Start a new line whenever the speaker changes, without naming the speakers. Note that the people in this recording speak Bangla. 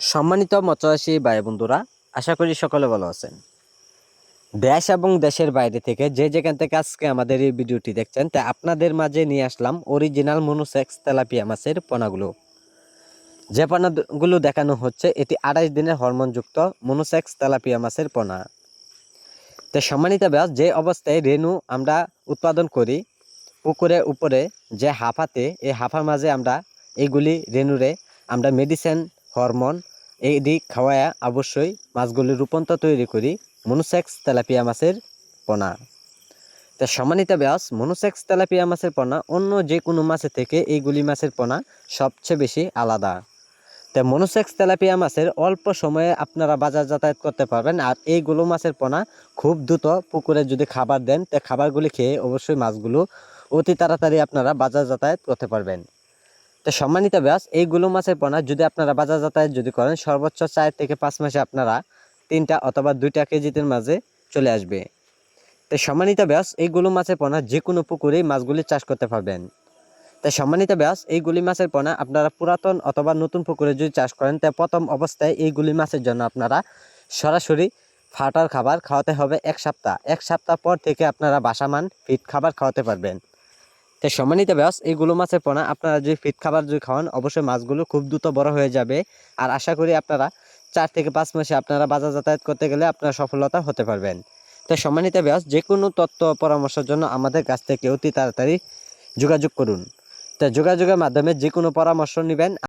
সম্মানিত মৎস্যচাষী ভাই বন্ধুরা আশা করি সকলে ভালো আছেন। দেশ এবং দেশের বাইরে থেকে যে যেখান থেকে আজকে আমাদের এই ভিডিওটি দেখছেন, তা আপনাদের মাঝে নিয়ে আসলাম অরিজিনাল মনোসেক্স তেলাপিয়া মাছের পোনাগুলো। যে পোনাগুলো দেখানো হচ্ছে, এটি আড়াইশ দিনের হরমোনযুক্ত মনোসেক্স তেলাপিয়া মাছের পোনা। তো সম্মানিত ব্যাস যে অবস্থায় রেণু আমরা উৎপাদন করি পুকুরের উপরে, যে হাফাতে, এই হাফার মাঝে আমরা এইগুলি রেণুরে আমরা মেডিসিন হরমোন এই দিক খাওয়ায়া অবশ্যই মাছগুলি রূপান্তর তৈরি করি মনোসেক্স তেলাপিয়া মাছের পোনা। তা সম্মানিত ব্যাস মনোসেক্স তেলাপিয়া মাছের পোনা অন্য যে কোনো মাছের থেকে এইগুলি মাছের পোনা সবচেয়ে বেশি আলাদা। তা মনোসেক্স তেলাপিয়া মাছের অল্প সময়ে আপনারা বাজার যাতায়াত করতে পারবেন আর এইগুলো মাছের পোনা খুব দ্রুত পুকুরে যদি খাবার দেন, তা খাবারগুলি খেয়ে অবশ্যই মাছগুলো অতি তাড়াতাড়ি আপনারা বাজার যাতায়াত করতে পারবেন। তো সম্মানিত ব্যাস এইগুলো মাছের পোনা যদি আপনারা বাজার যাতায়াত যদি করেন, সর্বোচ্চ চার থেকে পাঁচ মাসে আপনারা তিনটা অথবা দুইটা কেজিদের মাঝে চলে আসবে। তো সম্মানিত ব্যাস এইগুলো মাছের পোনা যে কোনো পুকুরেই মাছগুলি চাষ করতে পারবেন। তাই সম্মানিত ব্যাস এইগুলি মাছের পোনা আপনারা পুরাতন অথবা নতুন পুকুরে যদি চাষ করেন, তা প্রথম অবস্থায় এইগুলি মাছের জন্য আপনারা সরাসরি ফাটার খাবার খাওয়াতে হবে এক সপ্তাহ। এক সপ্তাহ পর থেকে আপনারা বাসামান ফিট খাবার খাওয়াতে পারবেন। তো সম্মানিত ব্যাস এইগুলো মাছের পোনা। আপনারা যদি ফিট খাবার যদি খাওয়ান, অবশ্যই মাছগুলো খুব দ্রুত বড় হয়ে যাবে। আর আশা করি আপনারা চার থেকে পাঁচ মাসে আপনারা বাজার যাতায়াত করতে গেলে আপনার সফলতা হতে পারবেন। তো সম্মানিত ব্যাস যে কোনো তথ্য পরামর্শের জন্য আমাদের কাছ থেকে অতি তাড়াতাড়ি যোগাযোগ করুন। তো যোগাযোগের মাধ্যমে যে কোনো পরামর্শ নেবেন।